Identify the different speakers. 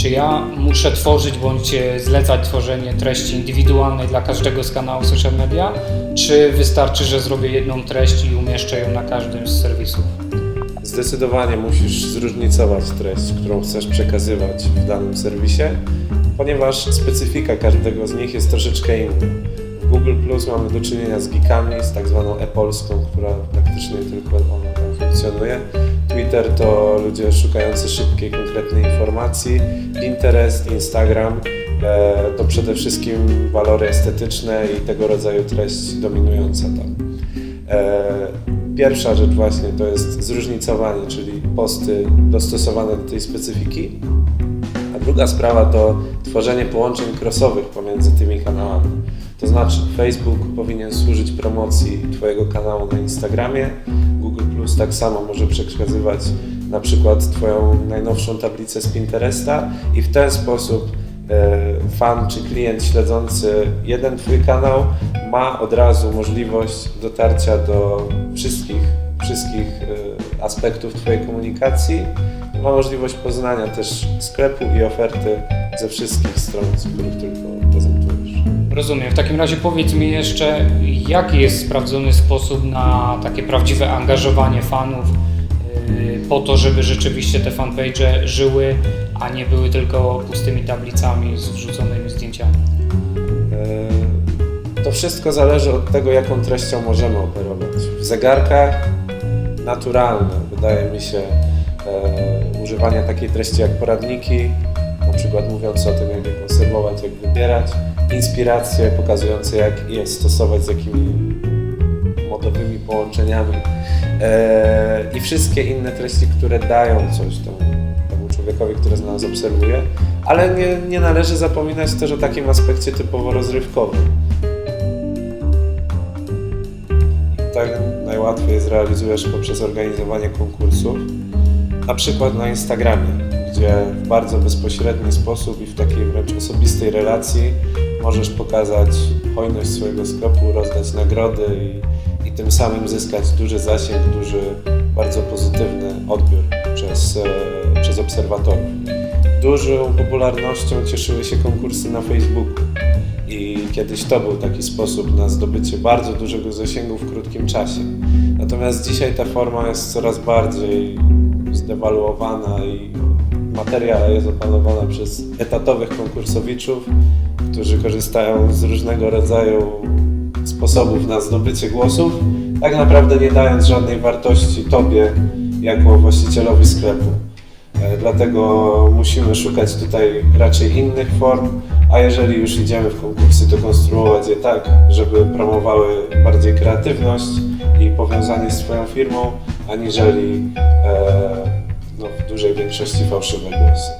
Speaker 1: Czy ja muszę tworzyć bądź zlecać tworzenie treści indywidualnej dla każdego z kanałów social media, czy wystarczy, że zrobię jedną treść i umieszczę ją na każdym z serwisów?
Speaker 2: Zdecydowanie musisz zróżnicować treść, którą chcesz przekazywać w danym serwisie, ponieważ specyfika każdego z nich jest troszeczkę inna. W Google Plus mamy do czynienia z geekami, z tak zwaną e-Polską, która praktycznie tylko ona tam funkcjonuje. Twitter to ludzie szukający szybkiej, konkretnej informacji. Pinterest, Instagram e, to przede wszystkim walory estetyczne i tego rodzaju treść dominująca tam. E, Pierwsza rzecz właśnie to jest zróżnicowanie, czyli posty dostosowane do tej specyfiki. A druga sprawa to tworzenie połączeń crossowych pomiędzy tymi kanałami. To znaczy Facebook powinien służyć promocji Twojego kanału na Instagramie, Plus tak samo może przekazywać na przykład Twoją najnowszą tablicę z Pinteresta i w ten sposób e, fan czy klient śledzący jeden Twój kanał ma od razu możliwość dotarcia do wszystkich, wszystkich e, aspektów Twojej komunikacji. Ma możliwość poznania też sklepu i oferty ze wszystkich stron, z których tylko.
Speaker 1: Rozumiem. W takim razie powiedz mi jeszcze, jaki jest sprawdzony sposób na takie prawdziwe angażowanie fanów yy, po to, żeby rzeczywiście te fanpage żyły, a nie były tylko pustymi tablicami z wrzuconymi zdjęciami.
Speaker 2: E, To wszystko zależy od tego, jaką treścią możemy operować. W zegarkach naturalne wydaje mi się e, używanie takiej treści jak poradniki, mówiące o tym, jak je konserwować, jak wybierać, inspiracje pokazujące, jak je stosować, z jakimi modowymi połączeniami. E, i wszystkie inne treści, które dają coś temu, temu człowiekowi, który z nas obserwuje, ale nie, nie należy zapominać też o takim aspekcie typowo rozrywkowym. Tak najłatwiej zrealizujesz poprzez organizowanie konkursów, na przykład na Instagramie, gdzie w bardzo bezpośredni sposób i w takiej wręcz osobistej relacji możesz pokazać hojność swojego sklepu, rozdać nagrody i, i tym samym zyskać duży zasięg, duży, bardzo pozytywny odbiór przez, e, przez obserwatorów. Dużą popularnością cieszyły się konkursy na Facebooku. I kiedyś to był taki sposób na zdobycie bardzo dużego zasięgu w krótkim czasie. Natomiast dzisiaj ta forma jest coraz bardziej zdewaluowana i materia jest opanowana przez etatowych konkursowiczów, którzy korzystają z różnego rodzaju sposobów na zdobycie głosów, tak naprawdę nie dając żadnej wartości Tobie jako właścicielowi sklepu. E, Dlatego musimy szukać tutaj raczej innych form, a jeżeli już idziemy w konkursy, to konstruować je tak, żeby promowały bardziej kreatywność i powiązanie z Twoją firmą, aniżeli e, no, w dużej większości fałszywe głosy.